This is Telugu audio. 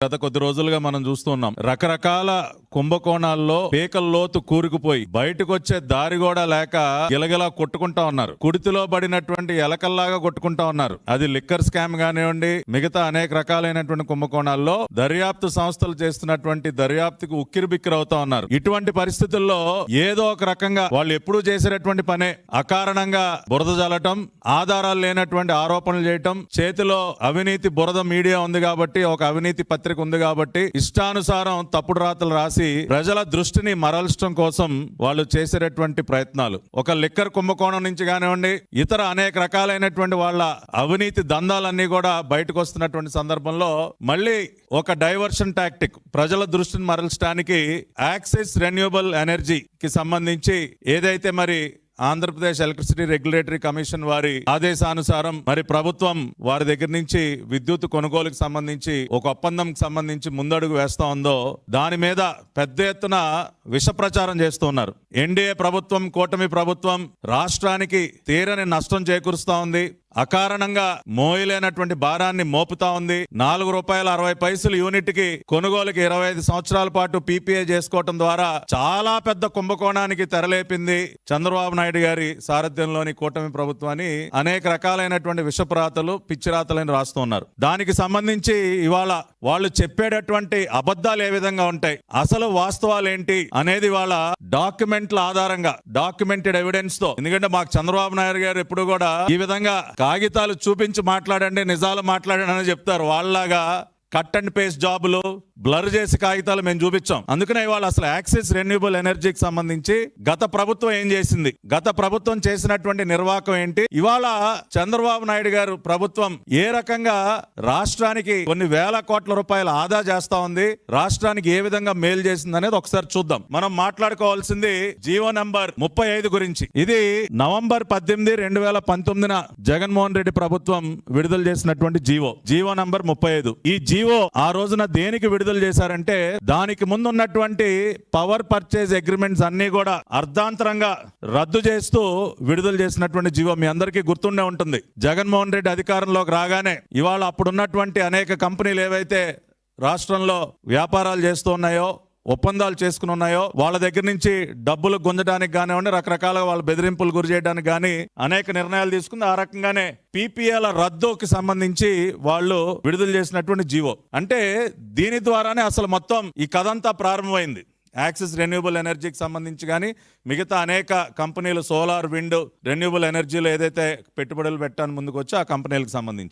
గత కొద్ది రోజులుగా మనం చూస్తున్నాం రకరకాల కుంభకోణాల్లో పీకల లోతు కూరుకుపోయి బయటకు వచ్చే దారి కూడా లేక గిలగిలా కొట్టుకుంటా ఉన్నారు. కుడితిలో పడినటువంటి ఎలకల్లాగా కొట్టుకుంటా ఉన్నారు. అది లిక్కర్ స్కామ్ కానివ్వండి మిగతా అనేక రకాలైనటువంటి కుంభకోణాల్లో దర్యాప్తు సంస్థలు చేస్తున్నటువంటి దర్యాప్తుకు ఉక్కిరి బిక్కిరి అవుతా ఉన్నారు. ఇటువంటి పరిస్థితుల్లో ఏదో ఒక రకంగా వాళ్ళు ఎప్పుడూ చేసేటటువంటి పనే అకారణంగా బురద జల్లటం ఆధారాలు లేనటువంటి ఆరోపణలు చేయటం చేతిలో అవినీతి బురద మీడియా ఉంది కాబట్టి ఒక అవినీతి పత్రిక ఉంది కాబట్టి ఇష్టానుసారం తప్పుడు రాతలు రాసి ప్రజల దృష్టిని మరల్చడం కోసం వాళ్ళు చేసేటటువంటి ప్రయత్నాలు. ఒక లిక్కర్ కుంభకోణం నుంచి కానివ్వండి ఇతర అనేక రకాలైనటువంటి వాళ్ళ అవినీతి దందాలన్నీ కూడా బయటకు వస్తున్నటువంటి సందర్భంలో మళ్ళీ ఒక డైవర్షన్ టాక్టిక్ ప్రజల దృష్టిని మరల్చడానికి యాక్సిస్ రెన్యూబుల్ ఎనర్జీకి సంబంధించి ఏదైతే మరి ఆంధ్రప్రదేశ్ ఎలక్ట్రిసిటీ రెగ్యులేటరీ కమిషన్ వారి ఆదేశానుసారం మరి ప్రభుత్వం వారి దగ్గర నుంచి విద్యుత్ కొనుగోలుకు సంబంధించి ఒక ఒప్పందంకి సంబంధించి ముందడుగు వేస్తా ఉందో దాని మీద పెద్ద ఎత్తున విష ప్రచారం చేస్తున్నారు ఎన్డీఏ ప్రభుత్వం కూటమి ప్రభుత్వం రాష్ట్రానికి తీరని నష్టం చేకూరుస్తా ఉంది. అకారణంగా మోయలేనటువంటి భారాన్ని మోపుతా ఉంది. నాలుగు రూపాయల అరవై పైసలు యూనిట్కి కొనుగోలుకి ఇరవై ఐదు సంవత్సరాల పాటు పీపీఏ చేసుకోవటం ద్వారా చాలా పెద్ద కుంభకోణానికి తెరలేపింది చంద్రబాబు నాయుడు గారి సారథ్యంలోని కూటమి ప్రభుత్వాన్ని అనేక రకాలైనటువంటి విషప్రాతలు పిచ్చిరాతలని రాస్తున్నారు దానికి సంబంధించి ఇవాళ వాళ్ళు చెప్పేటటువంటి అబద్ధాలు ఏ విధంగా ఉంటాయి అసలు వాస్తవాలు ఏంటి అనేది వాళ్ళ డాక్యుమెంట్ల ఆధారంగా డాక్యుమెంటెడ్ ఎవిడెన్స్తో ఎందుకంటే మాకు చంద్రబాబు నాయుడు గారు ఎప్పుడు కూడా ఈ విధంగా కాగితాలు చూపించి మాట్లాడండి నిజాలు మాట్లాడండి అని చెప్తారు. వాళ్ళలాగా కట్ అండ్ పేస్ట్ జాబులు బ్లర్ చేసి కాగితాలు మేము చూపించాం. అందుకనే ఇవాళ అసలు యాక్సిస్ రెన్యూబుల్ ఎనర్జీకి సంబంధించి గత ప్రభుత్వం ఏం చేసింది? గత ప్రభుత్వం చేసినటువంటి నిర్వాహకం ఏంటి? ఇవాళ చంద్రబాబు నాయుడు గారు ప్రభుత్వం ఏ రకంగా రాష్ట్రానికి కొన్ని వేల కోట్ల రూపాయల ఆదా చేస్తా ఉంది? రాష్ట్రానికి ఏ విధంగా మేలు చేసింది అనేది ఒకసారి చూద్దాం. మనం మాట్లాడుకోవాల్సింది జీవో నంబర్ ముప్పై ఐదు గురించి. ఇది నవంబర్ పద్దెనిమిది రెండు వేల పంతొమ్మిదిన జగన్మోహన్ రెడ్డి ప్రభుత్వం విడుదల చేసినటువంటి జీవో. జీవో నంబర్ ముప్పై ఐదు. ఈ జీవో ఆ రోజున దేనికి విడుదల చేశారంటే దానికి ముందు ఉన్నటువంటి పవర్ పర్చేజ్ అగ్రిమెంట్స్ అన్ని కూడా అర్ధాంతరంగా రద్దు చేస్తూ విడుదల చేసినటువంటి జీవో మీ అందరికీ గుర్తుండే ఉంటుంది. జగన్మోహన్ రెడ్డి అధికారంలోకి రాగానే ఇవాళ అప్పుడున్నటువంటి అనేక కంపెనీలు ఏవైతే రాష్ట్రంలో వ్యాపారాలు చేస్తూ ఉన్నాయో ఒప్పందాలు చేసుకుని ఉన్నాయో వాళ్ళ దగ్గర నుంచి డబ్బులు గుంజడానికి కానివ్వండి రకరకాలుగా వాళ్ళ బెదిరింపులు గురి చేయడానికి కానీ అనేక నిర్ణయాలు తీసుకుంది. ఆ రకంగానే పీపీఎల రద్దుకి సంబంధించి వాళ్ళు విడుదల చేసినటువంటి జీవో. అంటే దీని ద్వారానే అసలు మొత్తం ఈ కథంతా ప్రారంభమైంది. యాక్సిస్ రెన్యూబుల్ ఎనర్జీకి సంబంధించి కానీ మిగతా అనేక కంపెనీలు సోలార్ విండ్ రెన్యూబుల్ ఎనర్జీలో ఏదైతే పెట్టుబడులు పెట్టాను ముందుకు వచ్చి ఆ కంపెనీలకు సంబంధించి.